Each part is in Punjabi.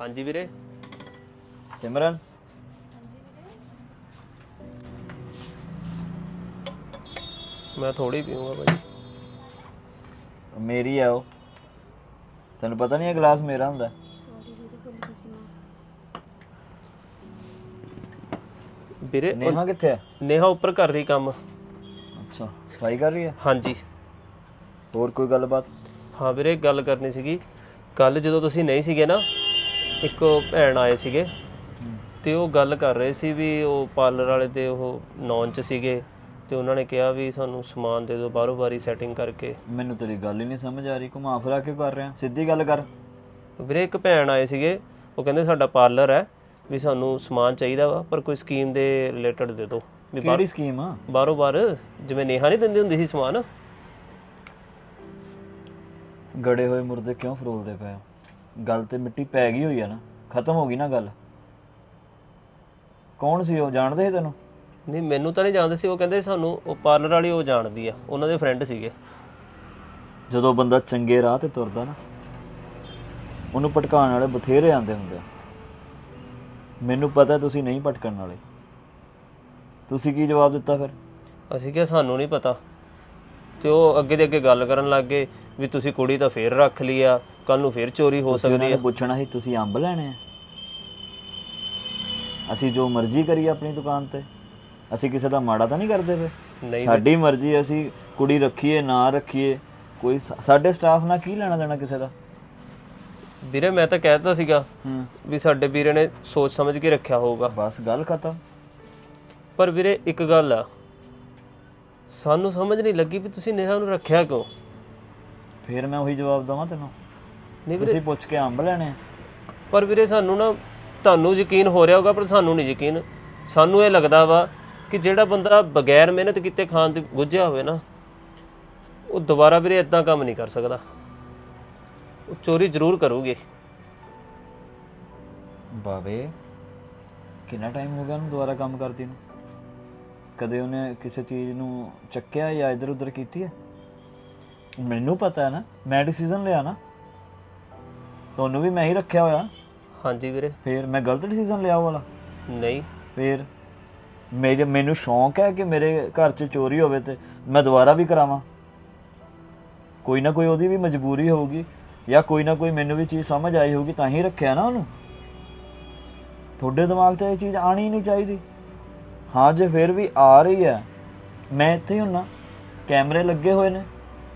ਹਾਂਜੀ ਵੀਰੇ। ਸਿਮਰਨ? ਮੈਂ ਥੋੜੀ ਪੀਊਂਗਾ ਭਾਜੀ ਮੇਰੀ ਆ ਉਹ। ਤੈਨੂੰ ਪਤਾ ਨਹੀਂ ਇਹ ਗਲਾਸ ਮੇਰਾ ਹੁੰਦਾ? ਸੌਰੀ ਵੀਰੇ ਉਹ ਨੇਹਾ ਕਿੱਥੇ ਹੈ ਨੇਹਾ ਉੱਪਰ ਕਰ ਰਹੀ ਕੰਮ। ਅੱਛਾ ਸਫ਼ਾਈ ਕਰ ਰਹੀ ਹੈ ਹਾਂਜੀ। ਹੋਰ ਕੋਈ ਗੱਲਬਾਤ? ਹਾਂ ਵੀਰੇ ਗੱਲ ਕਰਨੀ ਸੀਗੀ। ਕੱਲ ਜਦੋਂ ਤੁਸੀਂ ਨਹੀਂ ਸੀਗੇ ਨਾ ਇੱਕ ਉਹ ਭੈਣ ਆਏ ਸੀਗੇ ਤੇ ਉਹ ਗੱਲ ਕਰ ਰਹੇ ਸੀ ਵੀ ਉਹ ਪਾਰਲਰ ਵਾਲੇ ਤੇ ਉਹ ਨੌਨ ਚ ਸੀਗੇ ਤੇ ਉਹਨਾਂ ਨੇ ਕਿਹਾ ਵੀ ਸਾਨੂੰ ਸਮਾਨ ਦੇ ਦਿਓ ਬਾਹਰੋਂ ਬਾਰੀ ਸੈਟਿੰਗ ਕਰਕੇ। ਮੈਨੂੰ ਤੇਰੀ ਗੱਲ ਹੀ ਨਹੀਂ ਸਮਝ ਆ ਰਹੀ ਘੁਮਾ ਫਿਰਾ ਕੇ ਕਰ ਰਿਹਾ ਸਿੱਧੀ ਗੱਲ ਕਰ। ਵੀਰੇ ਇੱਕ ਭੈਣ ਆਏ ਸੀਗੇ ਉਹ ਕਹਿੰਦੇ ਸਾਡਾ ਪਾਰਲਰ ਹੈ ਵੀ ਸਾਨੂੰ ਸਮਾਨ ਚਾਹੀਦਾ ਵਾ ਪਰ ਕੋਈ ਸਕੀਮ ਦੇ ਰਿਲੇਟਡ ਦੇ ਦਿਓ। ਵੀ ਬਾਹਰ ਕਿਹੜੀ ਸਕੀਮ ਆ? ਬਾਹਰੋਂ ਬਾਹਰ ਜਿਵੇਂ ਨੇਹਾ ਨਹੀਂ ਦਿੰਦੀ ਹੁੰਦੀ ਸੀ ਸਮਾਨ? ਗੜੇ ਹੋਏ ਮੁਰਦੇ ਕਿਉਂ ਫਰੋਲਦੇ ਪਏ ਹੋ? ਗੱਲ ਤੇ ਮਿੱਟੀ ਪੈ ਗਈ ਹੋਈ ਆ ਨਾ ਖਤਮ ਹੋ ਗਈ ਨਾ ਗੱਲ। ਕੌਣ ਸੀ ਉਹ ਜਾਣਦੇ ਸੀ ਤੈਨੂੰ? ਨਹੀਂ ਮੈਨੂੰ ਤਾਂ ਨਹੀਂ ਜਾਣਦੇ ਸੀ ਉਹ ਕਹਿੰਦੇ ਸਾਨੂੰ ਉਹ ਪਾਰਲਰ ਵਾਲੀ ਉਹ ਜਾਣਦੀ ਆ ਉਹਨਾਂ ਦੇ ਫਰੈਂਡ ਸੀਗੇ। ਜਦੋਂ ਬੰਦਾ ਚੰਗੇ ਰਾਹ ਤੇ ਤੁਰਦਾ ਨਾ ਉਹਨੂੰ ਭਟਕਾਉਣ ਵਾਲੇ ਬਥੇਰੇ ਆਂਦੇ ਹੁੰਦੇ ਆ। ਮੈਨੂੰ ਪਤਾ ਤੁਸੀਂ ਨਹੀਂ ਭਟਕਣ ਵਾਲੇ। ਤੁਸੀਂ ਕੀ ਜਵਾਬ ਦਿੱਤਾ ਫਿਰ? ਅਸੀਂ ਕਿਹਾ ਸਾਨੂੰ ਨਹੀਂ ਪਤਾ। ਤੇ ਉਹ ਅੱਗੇ ਦੇ ਅੱਗੇ ਗੱਲ ਕਰਨ ਲੱਗ ਗਏ ਵੀ ਤੁਸੀਂ ਕੁੜੀ ਤਾਂ ਫੇਰ ਰੱਖ ਲਈ ਆ ਕੱਲ ਨੂੰ ਫੇਰ ਚੋਰੀ ਹੋ ਤੁਸੀਂ ਉਹਨਾਂ ਸਕਦੀ ਨੇ ਆ ਪੁੱਛਣਾ ਸੀ ਤੁਸੀਂ ਅੰਬ ਲੈਣੇ ਆ? ਅਸੀਂ ਜੋ ਮਰਜ਼ੀ ਕਰੀਏ ਆਪਣੀ ਦੁਕਾਨ ਤੇ। ਅਸੀਂ ਕਿਸੇ ਦਾ ਮਾੜਾ ਤਾਂ ਨਹੀਂ ਕਰਦੇ ਪਏ? ਨਹੀਂ ਸਾਡੀ ਮਰਜ਼ੀ ਅਸੀਂ ਕੁੜੀ ਰੱਖੀਏ ਨਾ ਰੱਖੀਏ। ਕੋਈ ਸਾ- ਸਾਡੇ ਸਟਾਫ ਨਾਲ ਕੀ ਲੈਣਾ ਦੇਣਾ ਕਿਸੇ ਦਾ? ਵੀਰੇ ਮੈਂ ਤਾਂ ਕਹਿਤਾ ਸੀਗਾ ਹੂੰ। ਵੀ ਸਾਡੇ ਵੀਰੇ ਨੇ ਸੋਚ ਸਮਝ ਕੇ ਰੱਖਿਆ ਹੋਊਗਾ। ਬਸ ਗੱਲ ਖਤਮ। ਪਰ ਵੀਰੇ ਇੱਕ ਗੱਲ ਆ। ਸਾਨੂੰ ਸਮਝ ਨਹੀਂ ਲੱਗੀ ਵੀ ਤੁਸੀਂ ਨੇਹਾ ਨੂੰ ਰੱਖਿਆ ਕਿਉਂ? ਫਿਰ ਮੈਂ ਉਹੀ ਜਵਾਬ ਦਵਾਂ ਤੈਨੂੰ। ਨਹੀਂ ਵੀਰੇ। ਤੁਸੀਂ ਪੁੱਛ ਕੇ ਅੰਬ ਲੈਣੇ ਪਰ ਵੀਰੇ ਸਾਨੂੰ ਨਾ ਤੁਹਾਨੂੰ ਯਕੀਨ ਹੋ ਰਿਹਾ ਹੋਗਾ ਪਰ ਸਾਨੂੰ ਨਹੀਂ ਯਕੀਨ। ਸਾਨੂੰ ਇਹ ਲੱਗਦਾ ਵਾ ਕਿ ਜਿਹੜਾ ਬੰਦਾ ਬਗੈਰ ਮਿਹਨਤ ਕੀਤੇ ਖਾਣ ਤੇ ਗੁੱਝਿਆ ਹੋਵੇ ਨਾ ਉਹ ਦੁਬਾਰਾ ਵੀਰੇ ਇਦਾਂ ਕੰਮ ਨਹੀਂ ਕਰ ਸਕਦਾ। ਉਹ ਚੋਰੀ ਜ਼ਰੂਰ ਕਰੂਗੀ। ਬਾਵੇ ਕਿੰਨਾ ਟਾਈਮ ਹੋ ਗਿਆ ਉਹਨੂੰ ਦੁਬਾਰਾ ਕੰਮ ਕਰਦੀ ਨੂੰ? ਕਦੇ ਉਹਨੇ ਕਿਸੇ ਚੀਜ਼ ਨੂੰ ਚੱਕਿਆ ਜਾਂ ਇਧਰ ਉਧਰ ਕੀਤੀ ਹੈ? ਮੈਨੂੰ ਪਤਾ ਹੈ ਨਾ ਮੈਂ ਡਿਸੀਜਨ ਲਿਆ ਨਾ ਤੁਹਾਨੂੰ ਵੀ ਮੈਂ ਹੀ ਰੱਖਿਆ ਹੋਇਆ। ਹਾਂਜੀ ਵੀਰੇ। ਫਿਰ ਮੈਂ ਗਲਤ ਡਿਸੀਜਨ ਲਿਆ ਉਹ ਵਾਲਾ? ਨਹੀਂ। ਫਿਰ ਮੇਰੇ ਮੈਨੂੰ ਸ਼ੌਂਕ ਹੈ ਕਿ ਮੇਰੇ ਘਰ 'ਚ ਚੋਰੀ ਹੋਵੇ ਤੇ ਮੈਂ ਦੁਬਾਰਾ ਵੀ ਕਰਾਵਾਂ। ਕੋਈ ਨਾ ਕੋਈ ਉਹਦੀ ਵੀ ਮਜਬੂਰੀ ਹੋਊਗੀ ਜਾਂ ਕੋਈ ਨਾ ਕੋਈ ਮੈਨੂੰ ਵੀ ਚੀਜ਼ ਸਮਝ ਆਈ ਹੋਊਗੀ ਤਾਂ ਹੀ ਰੱਖਿਆ ਨਾ ਉਹਨੂੰ। ਤੁਹਾਡੇ ਦਿਮਾਗ 'ਤੇ ਇਹ ਚੀਜ਼ ਆਣੀ ਨਹੀਂ ਚਾਹੀਦੀ। ਹਾਂ ਜੇ ਫਿਰ ਵੀ ਆ ਰਹੀ ਹੈ ਮੈਂ ਇੱਥੇ ਹੀ ਹੁੰਨਾ। ਕੈਮਰੇ ਲੱਗੇ ਹੋਏ ਨੇ।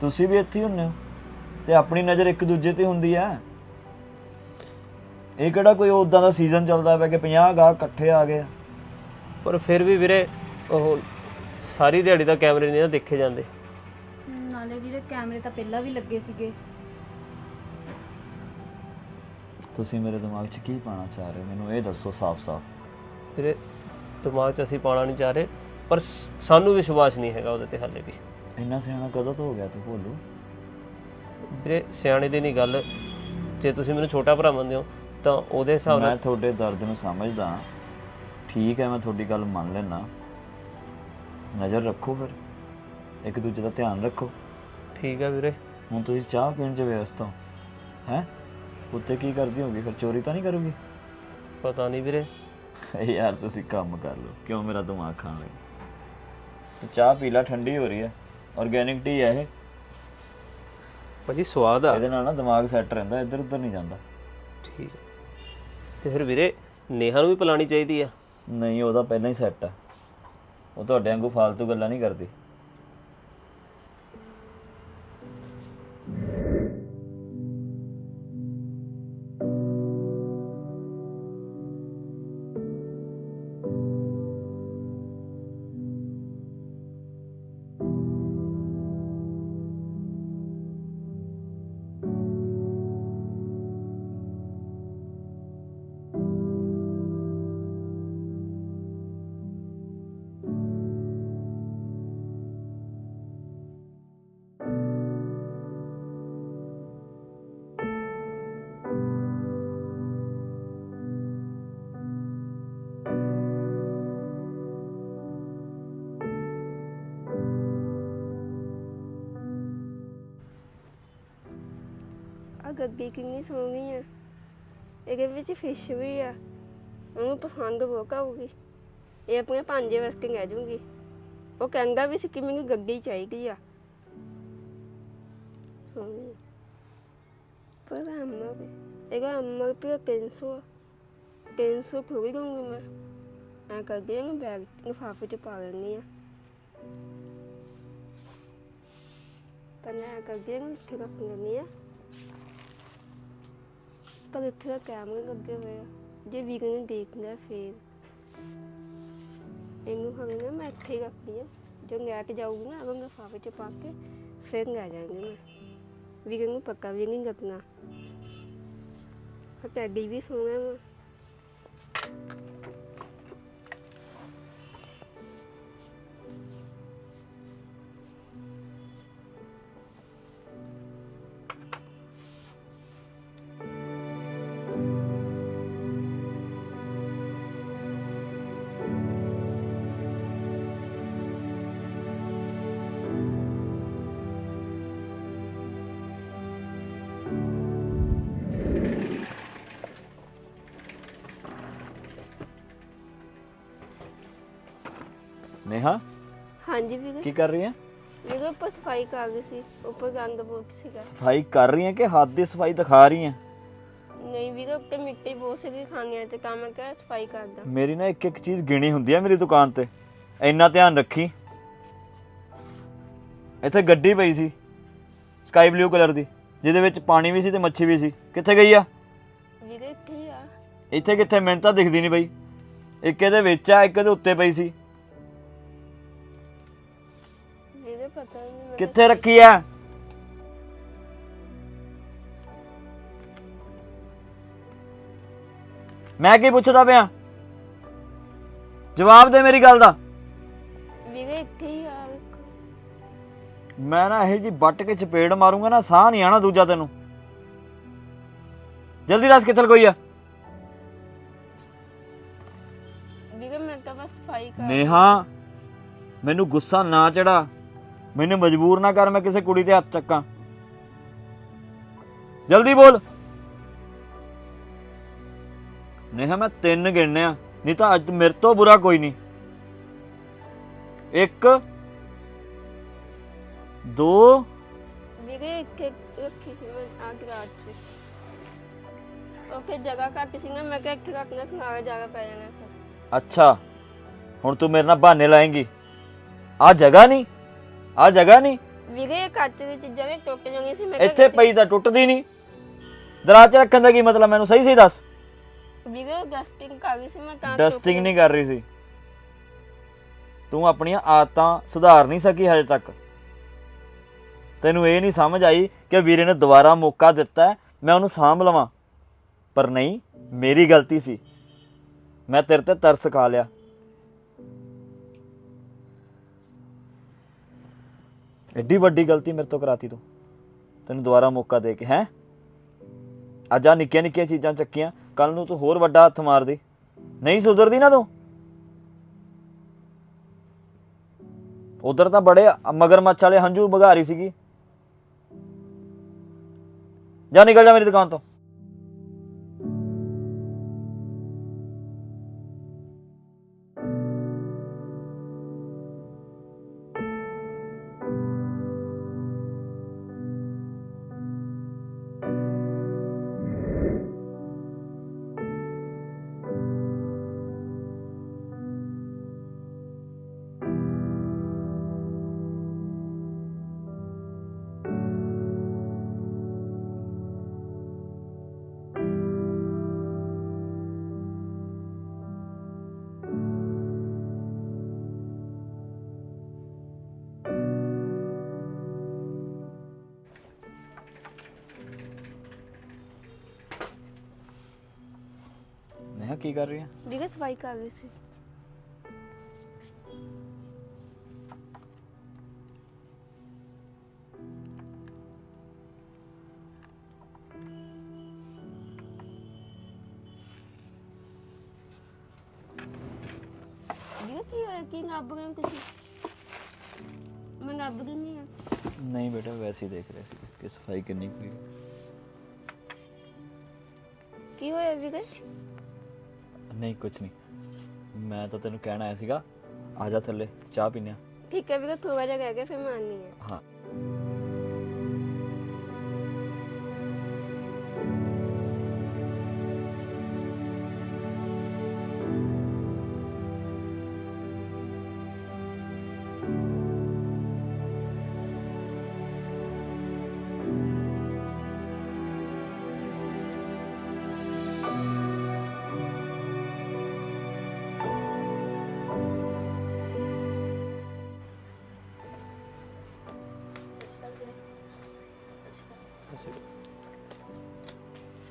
ਤੁਸੀਂ ਵੀ ਇੱਥੇ ਹੀ ਹੁੰਨੇ ਹੋ। ਤੇ ਆਪਣੀ ਨਜ਼ਰ ਇੱਕ ਦੂਜੇ ਤੇ ਹੁੰਦੀ ਹੈ। ਇਹ ਕਿਹੜਾ ਕੋਈ ਉਦਾਂ ਦਾ ਸੀਜ਼ਨ ਚੱਲਦਾ ਪਿਆ ਕਿ 50 ਗਾਹਕ ਇਕੱਠੇ ਆ ਗਏ ਆ। ਪਰ ਫਿਰ ਵੀ ਵੀਰੇ ਉਹ ਸਾਰੀ ਦਿਹਾੜੀ ਦਾ ਕੈਮਰੇ ਨਹੀਂ ਨਾ ਦੇਖੇ ਜਾਂਦੇ। ਨਾਲੇ ਵੀਰੇ ਕੈਮਰੇ ਤਾਂ ਪਹਿਲਾਂ ਵੀ ਲੱਗੇ ਸੀਗੇ। ਤੁਸੀਂ ਮੇਰੇ ਦਿਮਾਗ 'ਚ ਕੀ ਪਾਣਾ ਚਾਹ ਰਹੇ ਹੋ? ਮੈਨੂੰ ਇਹ ਦੱਸੋ ਸਾਫ਼-ਸਾਫ਼। ਵੀਰੇ ਦਿਮਾਗ 'ਚ ਅਸੀਂ ਪਾਣਾ ਨਹੀਂ ਚਾਹ ਰਹੇ ਪਰ ਸ- ਸਾਨੂੰ ਵਿਸ਼ਵਾਸ ਨਹੀਂ ਹੈਗਾ ਉਹਦੇ ਤੇ ਹਾਲੇ ਵੀ। ਇੰਨਾ ਸਿਆਣਾ ਕਦੋਂ ਤੋਂ ਹੋ ਗਿਆ ਤੂੰ ਭੋਲੂ? ਵੀਰੇ ਸਿਆਣੇ ਦੀ ਨਹੀਂ ਗੱਲ। ਜੇ ਤੁਸੀਂ ਮੈਨੂੰ ਛੋਟਾ ਭਰਾ ਮੰਨਦੇ ਹੋ ਤਾਂ ਉਹਦੇ ਹਿਸਾਬ ਮੈਂ ਨਾਲ ਤੁਹਾਡੇ ਦਰਦ ਨੂੰ ਸਮਝਦਾ। ਠੀਕ ਹੈ ਮੈਂ ਤੁਹਾਡੀ ਗੱਲ ਮੰਨ ਲੈਣਾ ਨਜ਼ਰ ਰੱਖੋ ਫਿਰ। ਇੱਕ ਦੂਜੇ ਦਾ ਧਿਆਨ ਰੱਖੋ। ਠੀਕ ਹੈ ਵੀਰੇ। ਹੁਣ ਤੁਸੀਂ ਚਾਹ ਪੀਣ 'ਚ ਵਿਅਸਤ ਹੋ ਹੈ? ਉੱਤੇ ਕੀ ਕਰਦੀ ਹੋਗੀ ਫਿਰ ਚੋਰੀ ਤਾਂ ਨਹੀਂ ਕਰੂਗੀ? ਪਤਾ ਨਹੀਂ ਵੀਰੇ। ਯਾਰ ਤੁਸੀਂ ਕੰਮ ਕਰ ਲਓ। ਕਿਉਂ ਮੇਰਾ ਦਿਮਾਗ ਖਾਣ ਲੱਗੇ ਤੂੰ ਚਾਹ ਪੀ ਲੈ ਠੰਡੀ ਹੋ ਰਹੀ ਹੈ। ਆਰਗੈਨਿਕ ਟੀ ਹੈ ਇਹ। ਭਾਜੀ ਸਵਾਦ ਆ। ਇਹਦੇ ਨਾਲ ਨਾ ਦਿਮਾਗ ਸੈੱਟ ਰਹਿੰਦਾ ਇੱਧਰ ਉੱਧਰ ਨਹੀਂ ਜਾਂਦਾ। ਠੀਕ ਹੈ। ਤੇ ਫਿਰ ਵੀਰੇ ਨੇਹਾ ਨੂੰ ਵੀ ਪਿਲਾਣੀ ਚਾਹੀਦੀ ਆ। ਨਹੀਂ ਉਹਦਾ ਪਹਿਲਾਂ ਹੀ ਸੈੱਟ ਆ। ਉਹ ਤੁਹਾਡੇ ਵਾਂਗੂ ਫਾਲਤੂ ਗੱਲਾਂ ਨਹੀਂ ਕਰਦੀ। ਗੱਗੀ ਕਿੰਨੀ ਸੋਹਣੀ ਆ। ਇਹਦੇ ਵਿੱਚ ਫਿਸ਼ ਵੀ ਆ। ਉਹਨੂੰ ਪਸੰਦ ਬਹੁਤ ਆਊਗੀ। ਇਹ ਆਪਣੇ ਭਾਂਜੇ ਵਾਸਤੇ ਲੈ ਜੂਗੀ ਉਹ ਕਹਿੰਦਾ ਵੀ ਸੀ ਕਿ ਮੈਨੂੰ ਗੱਡੀ ਚਾਹੀਦੀ ਆ। ਸੋਹਣੀ ਆ। ਪਰ ਅੰਮਾ ਵੀ, ਇਹਦਾ ਅੰਮਾ ਰੁਪਇਆ 300 ਆ। 300 ਥੋੜੀ ਦਊਂਗੀ ਮੈਂ। ਐਂ ਕਰਦੀ ਆ ਬੈਗ ਲਿਫਾਫੇ ਚ ਪਾ ਲੈਂਦੀ ਆ। ਪਰ ਐਂ ਕਰਦੀ ਆ ਇੱਥੇ ਰੱਖ ਲੈਂਦੀ ਆ। ਪਰ ਇੱਥੇ ਤਾਂ ਕੈਮਰੇ ਲੱਗੇ ਹੋਏ ਆ। ਜੇ ਵੀਰ ਨੇ ਦੇਖ ਲਿਆ ਫੇਰ। ਇਹਨੂੰ ਹਲੇ ਨਾ ਮੈਂ ਇੱਥੇ ਹੀ ਰੱਖਦੀ ਆ। ਜੋ ਲੈਟ ਜਾਊਗੀ ਨਾ ਅਗਰ ਲਿਫਾਫੇ ਚ ਪਾ ਕੇ ਫਿਰ ਲੈ ਜਾਵਾਂਗੀ ਮੈਂ। ਵੀਰ ਨੂੰ ਪੱਕਾ ਵੀ ਨਹੀਂ ਲੱਗਣਾ। ਹਟੈਡੀ ਵੀ ਸੋਹਣਾ ਵਾ। ਹਾਂਜੀ ਵੀਰ। ਕੀ ਕਰ ਰਹੀ ਹੈ? ਵੀਰ ਉੱਪਰ ਸਫ਼ਾਈ ਕਰ ਰਹੀ ਸੀ ਉੱਪਰ ਗੰਦ ਬਹੁਤ ਸੀਗਾ। ਸਫ਼ਾਈ ਕਰ ਰਹੀ ਹੈ ਕਿ ਹੱਥ ਦੀ ਸਫ਼ਾਈ ਦਿਖਾ ਰਹੀ ਹੈ? ਨਹੀਂ ਵੀਰ ਉੱਤੇ ਮਿੱਟੀ ਬਹੁਤ ਸੀਗੀ ਖਾਣਿਆਂ ਤੇ ਕੰਮ ਕਰ ਸਫ਼ਾਈ ਕਰਦਾ ਮੇਰੀ ਨਾ ਇੱਕ ਇੱਕ ਚੀਜ਼ ਗਿਣੀ ਹੁੰਦੀ ਹੈ ਮੇਰੀ ਦੁਕਾਨ ਤੇ। ਇੰਨਾ ਧਿਆਨ ਰੱਖੀ। ਇੱਥੇ ਗੱਡੀ ਪਈ ਸੀ ਸਕਾਈ ਬਲੂ ਕਲਰ ਦੀ ਜਿਹਦੇ ਵਿੱਚ ਪਾਣੀ ਵੀ ਸੀ ਤੇ ਮੱਛੀ ਵੀ ਸੀ। ਕਿੱਥੇ ਗਈ ਆ? ਵੀਰ ਇੱਥੇ ਹੀ ਆ। ਇੱਥੇ ਕਿੱਥੇ? ਮੈਨੂੰ ਤਾਂ ਦਿਖਦੀ ਨਹੀਂ ਬਈ ਇੱਕ ਇਹਦੇ ਵਿੱਚ ਆ ਇੱਕ ਇਹਦੇ ਉੱਤੇ ਪਈ ਸੀ। ਪਤਾ ਨਹੀਂ ਕਿੱਥੇ ਰੱਖੀ ਆ? ਮੈਂ ਕੀ ਪੁੱਛਦਾ ਪਿਆ? ਜਵਾਬ ਦੇ ਮੇਰੀ ਗੱਲ ਦਾ। ਵੀਰੇ ਇੱਥੇ ਹੀ ਆ ਵੇਖੋ। ਮੈਂ ਨਾ ਇਹ ਜੀ ਵੱਟ ਕੇ ਚਪੇੜ ਮਾਰੂੰਗਾ ਨਾ ਸਾਹ ਨਹੀਂ ਆਣਾ ਦੂਜਾ ਤੈਨੂੰ। ਜਲਦੀ ਦੱਸ ਕਿੱਥੇ ਕੋਈ ਆ? ਵੀਰੇ ਮੈਂ ਤਾਂ ਬਸ ਸਫ਼ਾਈ ਕਰ ਨੇਹਾ ਮੈਨੂੰ ਗੁੱਸਾ ਨਾ ਚੜਾ ਮੈਨੂੰ ਮਜਬੂਰ ਨਾ ਕਰ ਮੈਂ ਕਿਸੇ ਕੁੜੀ ਤੇ ਹੱਥ ਚੱਕਾਂ। ਜਲਦੀ ਬੋਲ। ਨੇਹਾ ਮੈਂ ਤਿੰਨ ਗਿਣਨਿਆ ਨਹੀਂ ਤਾਂ ਅੱਜ ਮੇਰੇ ਤੋਂ ਬੁਰਾ ਕੋਈ ਨਹੀਂ। ਇੱਕ ਦੋ ਵੀਰੇ ਇੱਥੇ ਰੱਖੀ ਸੀ ਮੈਂ ਆ ਗਰਾਜ 'ਚ ਉੱਥੇ ਜਗ੍ਹਾ ਘੱਟ ਸੀ ਨਾ ਮੈਂ ਕਿਹਾ ਇੱਥੇ ਰੱਖਣਾ ਖਿਲਾਰਾ ਜਗ੍ਹਾ ਪੈ ਜਾਣਾ ਫਿਰ। ਅੱਛਾ ਹੁਣ ਤੂੰ ਮੇਰੇ ਨਾਲ ਬਹਾਨੇ ਲਾਏਂਗੀ। ਆ ਜਗ੍ਹਾ ਨਹੀਂ? ਆ ਜਗ੍ਹਾ ਨਹੀਂ। ਵੀਰੇ ਕੱਚ ਦੀ ਚੀਜ਼ਾਂ ਨੇ ਟੁੱਟ ਜਾਣੀਆਂ ਸੀ ਮੈਂ ਕਿਹਾ ਇੱਥੇ ਪਈ ਤਾਂ ਟੁੱਟਦੀ ਨਹੀਂ। ਦਰਾਜ 'ਚ ਰੱਖਣ ਦਾ ਕੀ ਮਤਲਬ? ਮੈਨੂੰ ਸਹੀ ਸਹੀ ਦੱਸ। ਵੀਰੇ ਡਸਟਿੰਗ ਕਰ ਰਹੀ ਸੀ ਮੈਂ ਤਾਂ ਡਸਟਿੰਗ ਨਹੀਂ ਕਰ ਰਹੀ ਸੀ। ਤੂੰ ਆਪਣੀਆਂ ਆਦਤਾਂ ਸੁਧਾਰ ਨਹੀਂ ਸਕੀ ਹਜੇ ਤੱਕ। ਤੈਨੂੰ ਇਹ ਨਹੀਂ ਸਮਝ ਆਈ ਕਿ ਵੀਰੇ ਨੇ ਦੁਬਾਰਾ ਮੌਕਾ ਦਿੱਤਾ ਮੈਂ ਉਹਨੂੰ ਸਾਂਭ ਲਵਾਂ। ਪਰ ਨਹੀਂ ਮੇਰੀ ਗਲਤੀ ਸੀ। ਮੈਂ ਤੇਰੇ ਤੇ ਤਰਸ ਖਾ ਲਿਆ। ਐਡੀ ਵੱਡੀ ਗਲਤੀ ਮੇਰੇ ਤੋਂ ਕਰਾਤੀ ਤੂੰ। ਤੈਨੂੰ ਦੁਬਾਰਾ ਮੌਕਾ ਦੇ ਕੇ, ਹੈ? ਅੱਜ ਆ ਨਿੱਕੀਆਂ ਨਿੱਕੀਆਂ ਚੀਜ਼ਾਂ ਚੱਕੀਆਂ ਕੱਲ ਨੂੰ ਤੂੰ ਹੋਰ ਵੱਡਾ ਹੱਥ ਮਾਰਦੀ। ਨਹੀਂ ਸੁਧਰਦੀ ਨਾ ਤੂੰ? ਉਧਰ ਤਾਂ ਬੜੇ ਮਗਰਮੱਛ ਵਾਲੇ ਹੰਝੂ ਬਘਾਰੀ ਸੀਗੀ। ਜਾ ਨਿਕਲ ਜਾ ਮੇਰੀ ਦੁਕਾਨ ਤੋਂ। ਮੈਂ ਕੀ ਕਰ ਰਹੀ ਹੈ ਵੀਰੇ ਸਫ਼ਾਈ ਕਰ ਰਹੀ ਸੀ ਵੀਰੇ ਕੀ ਹੋਇਆ ਕੀ ਨੱਬ ਗਏ ਹੋ ਤੁਸੀਂ ਮੈਂ ਨੱਬ ਗਈ ਨਹੀਂ ਆ ਨਹੀਂ ਬੇਟਾ ਵੈਸੇ ਹੀ ਦੇਖ ਰਿਹਾ ਸੀ ਕਿ ਸਫ਼ਾਈ ਨਹੀਂ ਕੁਝ ਨਹੀਂ। ਮੈਂ ਤਾਂ ਤੈਨੂੰ ਕਹਿਣ ਆਇਆ ਸੀਗਾ ਆ ਜਾ ਥੱਲੇ ਚਾਹ ਪੀਨੇ ਆ ਠੀਕ ਹੈ ਵੀਰੇ ਥੋੜਾ ਜਿਹਾ ਰਹਿ ਗਿਆ ਫਿਰ ਮੈਂ ਆਉਂਦੀ ਹਾਂ। ਹਾਂ। ਸਤਿ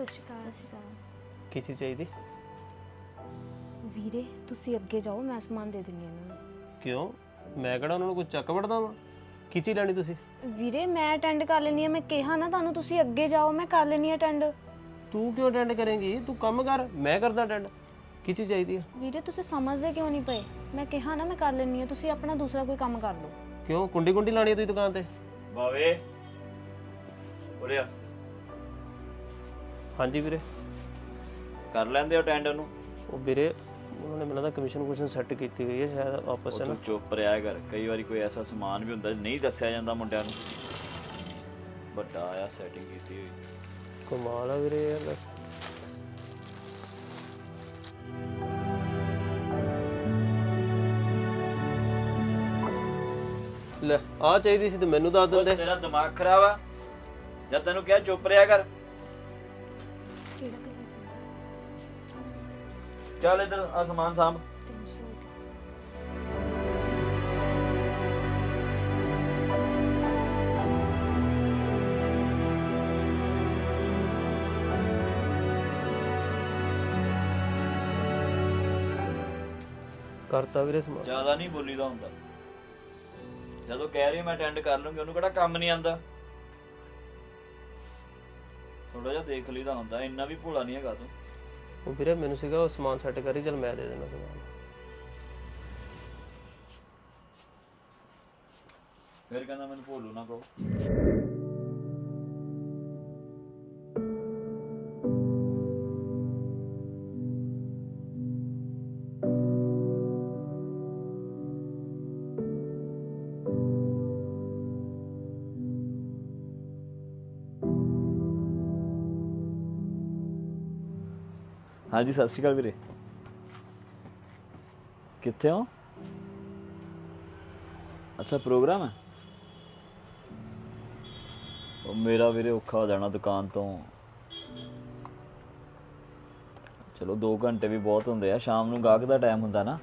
ਸ਼੍ਰੀ ਅਕਾਲ। ਸਤਿ ਸ਼੍ਰੀ ਅਕਾਲ। ਕੀ ਚੀਜ਼ ਚਾਹੀਦੀ? ਵੀਰੇ ਤੁਸੀਂ ਅੱਗੇ ਜਾਓ ਮੈਂ ਸਮਾਨ ਦੇ ਦਿੰਨੀ ਹਾਂ ਇਹਨਾਂ ਨੂੰ। ਕਿਉਂ? ਮੈਂ ਕਿਹੜਾ ਉਹਨਾਂ ਨੂੰ ਕੋਈ ਚੱਕ ਵੜਦਾ ਵਾਂ? ਕੀ ਚੀਜ਼ ਲੈਣੀ ਤੁਸੀਂ? ਵੀਰੇ ਮੈਂ ਅਟੈਂਡ ਕਰ ਲੈਣੀ ਆ ਮੈਂ ਕਿਹਾ ਨਾ ਤੁਹਾਨੂੰ ਤੁਸੀਂ ਅੱਗੇ ਜਾਓ ਮੈਂ ਕਰ ਲੈਣੀ ਆ ਅਟੈਂਡ ਤੂੰ ਕਿਉਂ ਅਟੈਂਡ ਕਰੇਂਗੀ? ਤੂੰ ਕੰਮ ਕਰ ਮੈਂ ਕਰਦਾ ਅਟੈਂਡ ਕੀ ਚੀਜ਼ ਚਾਹੀਦੀ ਆ? ਵੀਰੇ ਤੁਸੀਂ ਸਮਝਦੇ ਕਿਉਂ ਨਹੀਂ ਪਏ? ਮੈਂ ਕਿਹਾ ਨਾ ਮੈਂ ਕਰ ਲੈਣੀ ਆ ਤੁਸੀਂ ਆਪਣਾ ਦੂਸਰਾ ਕੋਈ ਕੰਮ ਕਰ ਲਓ। ਕਿਉਂ? ਕੁੰਡੀ ਕੁੰਡੀ ਲਾਣੀ ਆ ਤੁਸੀਂ ਦੁਕਾਨ ਤੇ? ਬਾਵੇ। ਉਰੇ ਆ। ਹਾਂਜੀ ਵੀਰੇ। ਕਰ ਲੈਂਦੇ ਅਟੈਂਡ ਉਹਨੂੰ? ਉਹ ਵੀਰੇ ਉਹਨਾਂ ਨੇ ਮੈਨੂੰ ਲੱਗਦਾ ਕਮਿਸ਼ਨ ਕੁਸ਼ਨ ਸੈੱਟ ਕੀਤੀ ਹੋਈ ਹੈ ਸ਼ਾਇਦ ਆਪਸ ਵਿੱਚ ਤੂੰ ਚੁੱਪ ਰਿਹਾ ਕਰ। ਕਈ ਵਾਰੀ ਕੋਈ ਐਸਾ ਸਮਾਨ ਵੀ ਹੁੰਦਾ ਨਹੀਂ ਦੱਸਿਆ ਜਾਂਦਾ ਮੁੰਡਿਆਂ ਨੂੰ। ਵੱਡਾ ਆਇਆ ਸੈਟਿੰਗ ਕੀਤੀ ਹੋਈ। ਕਮਾਲ ਆ ਵੀਰੇ ਯਾਰ ਲੈ ਆ ਚਾਹੀਦੀ ਸੀ ਤੇ ਮੈਨੂੰ ਦੱਸ ਦਿੰਦੇ। ਤੇਰਾ ਦਿਮਾਗ ਖਰਾਬ ਆ। ਜਦ ਤੈਨੂੰ ਕਿਹਾ ਚੁੱਪ ਰਿਹਾ ਕਰ। ਕਿਹੜਾ ਕਿਹੜਾ ਚੱਲ ਇੱਧਰ ਆ ਸਮਾਨ ਸਾਂਭ। 300 ਕਰਤਾ ਵੀਰੇ ਸਮਾਨ। ਜ਼ਿਆਦਾ ਨਹੀਂ ਬੋਲੀਦਾ ਹੁੰਦਾ। ਜਦੋਂ ਕਹਿ ਰਹੀ ਮੈਂ ਅਟੈਂਡ ਕਰ ਲੂੰਗੀ ਉਹਨੂੰ ਕਿਹੜਾ ਕੰਮ ਨਹੀਂ ਆਂਦਾ ਥੋੜਾ ਜਿਹਾ ਦੇਖ ਲਈਦਾ ਹੁੰਦਾ ਇੰਨਾ ਵੀ ਭੋਲਾ ਨਹੀਂ ਹੈਗਾ ਤੂੰ। ਉਹ ਵੀਰੇ ਮੈਨੂੰ ਸੀਗਾ ਉਹ ਸਮਾਨ ਸੈੱਟ ਕਰੀ ਚਲ ਮੈਂ ਦੇ ਦੇਣਾ ਸਮਾਨ। ਫਿਰ ਕਹਿੰਦਾ ਮੈਨੂੰ ਭੋਲੂ ਨਾ ਕਹੋ। ਹਾਂਜੀ, ਸਤਿ ਸ਼੍ਰੀ ਅਕਾਲ ਵੀਰੇ। ਕਿੱਥੇ ਹੋ? ਅੱਛਾ, ਪ੍ਰੋਗਰਾਮ ਹੈ? ਉਹ ਮੇਰਾ ਵੀਰੇ ਔਖਾ ਹੋ ਜਾਣਾ ਦੁਕਾਨ ਤੋਂ। ਚਲੋ 2 ਘੰਟੇ ਵੀ ਬਹੁਤ ਹੁੰਦੇ ਆ। ਸ਼ਾਮ ਨੂੰ ਗਾਹਕ ਦਾ ਟਾਈਮ ਹੁੰਦਾ ਨਾ।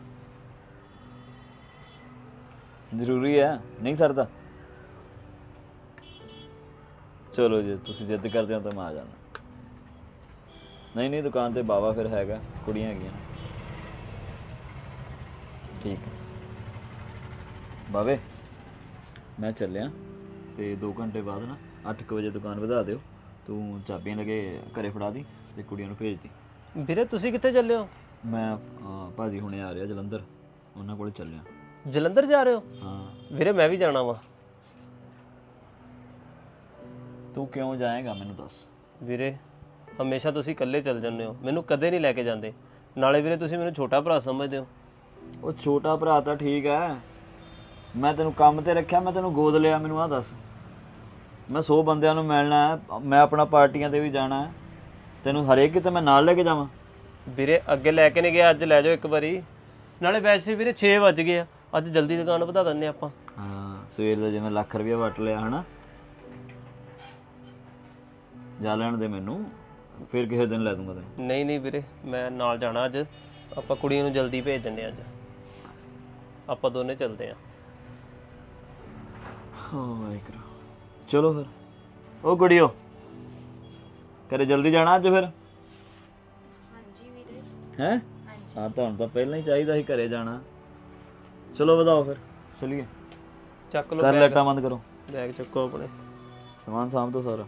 ਜ਼ਰੂਰੀ ਹੈ। ਨਹੀਂ ਸਰਦਾ? ਚਲੋ ਜੇ, ਤੁਸੀਂ ਜਿੱਦ ਕਰਦੇ ਹੋ ਤਾਂ ਮੈਂ ਆ ਜਾਣਾ ਨਹੀਂ ਨਹੀਂ ਦੁਕਾਨ ਤੇ ਬਾਵਾ ਫਿਰ ਹੈਗਾ ਕੁੜੀਆਂ ਹੈਗੀਆਂ। ਠੀਕ ਹੈ। ਬਾਵੇ ਮੈਂ ਚੱਲਿਆ ਤੇ 2 ਘੰਟੇ ਬਾਅਦ ਨਾ 8:00 ਵਜੇ ਦੁਕਾਨ ਵਧਾ ਦਿਓ। ਤੂੰ ਚਾਬੀਆਂ ਲਗੇ ਘਰੇ ਫੜਾ ਦੀ ਤੇ ਕੁੜੀਆਂ ਨੂੰ ਭੇਜ ਦੀ। ਵੀਰੇ ਤੁਸੀਂ ਕਿੱਥੇ ਚੱਲੇ ਹੋ? ਮੈਂ ਅਹ, ਭਾਜੀ ਹੁਣੇ ਆ ਰਿਹਾ ਜਲੰਧਰ। ਉਹਨਾਂ ਕੋਲ ਚੱਲਿਆ। ਜਲੰਧਰ ਜਾ ਰਹੇ ਹੋ? ਹਾਂ। ਵੀਰੇ ਮੈਂ ਵੀ ਜਾਣਾ ਵਾ। ਤੂੰ ਕਿਉਂ ਜਾਏਗਾ ਮੈਨੂੰ ਦੱਸ। ਵੀਰੇ ਹਮੇਸ਼ਾ ਤੁਸੀਂ ਇਕੱਲੇ ਚੱਲ ਜਾਂਦੇ ਹੋ। ਮੈਨੂੰ ਕਦੇ ਨਹੀਂ ਲੈ ਕੇ ਜਾਂਦੇ। ਨਾਲੇ ਵੀਰੇ ਤੁਸੀਂ ਮੈਨੂੰ ਛੋਟਾ ਭਰਾ ਸਮਝਦੇ ਹੋ। ਉਹ ਛੋਟਾ ਭਰਾ ਤਾਂ ਠੀਕ ਹੈ। ਮੈਂ ਤੈਨੂੰ ਕੰਮ ਤੇ ਰੱਖਿਆ ਮੈਂ ਤੈਨੂੰ ਗੋਦ ਲਿਆ ਮੈਨੂੰ ਆ ਦੱਸ। ਮੈਂ 100 ਬੰਦਿਆਂ ਨੂੰ ਮਿਲਣਾ ਹੈ ਮੈਂ ਆਪਣਾ ਪਾਰਟੀਆਂ ਤੇ ਵੀ ਜਾਣਾ ਹੈ। ਤੈਨੂੰ ਹਰੇਕ ਕਿਤੇ ਮੈਂ ਨਾਲ ਲੈ ਕੇ ਜਾਵਾਂ। ਵੀਰੇ ਅੱਗੇ ਲੈ ਕੇ ਨਹੀਂ ਗਿਆ ਅੱਜ ਲੈ ਜਾਓ ਇੱਕ ਵਾਰੀ। ਨਾਲੇ ਵੈਸੇ ਵੀਰੇ 6 ਵੱਜ ਗਏ ਆ। ਅੱਜ ਜਲਦੀ ਦੁਕਾਨ ਵਧਾ ਦਿੰਨੇ ਆਪਾਂ। ਹਾਂ ਸਵੇਰ ਦਾ ਜਿਵੇਂ ਲੱਖ ਰੁਪਇਆ ਵਟ ਲਿਆ ਹਨਾ? ਜਾ ਲੈਣ ਦੇ ਮੈਨੂੰ। ਫਿਰ ਕਿਸੇ ਦਿਨ ਲੈ ਦੂੰਗਾ ਤੈਨੂੰ। ਨਹੀਂ ਨਹੀਂ ਵੀਰੇ ਮੈਂ ਨਾਲ ਜਾਣਾ ਅੱਜ। ਆਪਾਂ ਕੁੜੀਆਂ ਨੂੰ ਜਲਦੀ ਭੇਜ ਦਿੰਨੇ ਅੱਜ। ਆਪਾਂ ਦੋਨੇ ਚੱਲਦੇ ਵਾਹਿਗੁਰੂ। ਚਲੋ ਫਿਰ। ਉਹ ਕੁੜੀਓ ਕਰੇ ਜਲਦੀ ਜਾਣਾ ਅੱਜ ਫਿਰ? ਹਾਂਜੀ ਵੀਰੇ। ਹੈ? ਹਾਂ ਤੁਹਾਨੂੰ ਤਾਂ ਪਹਿਲਾਂ ਹੀ ਚਾਹੀਦਾ ਸੀ ਘਰੇ ਜਾਣਾ। ਚਲੋ ਵਧਾਓ ਫਿਰ। ਚਲਿਏ। ਚੱਕ ਲਓ ਕਰ ਬੈਗ ਲੈਟਾਂ ਬੰਦ ਕਰੋ। ਬੈਗ ਚੱਕੋ ਆਪਣੇ। ਸਮਾਨ ਸਾਂਭ ਤੋਂ ਸਾਰਾ।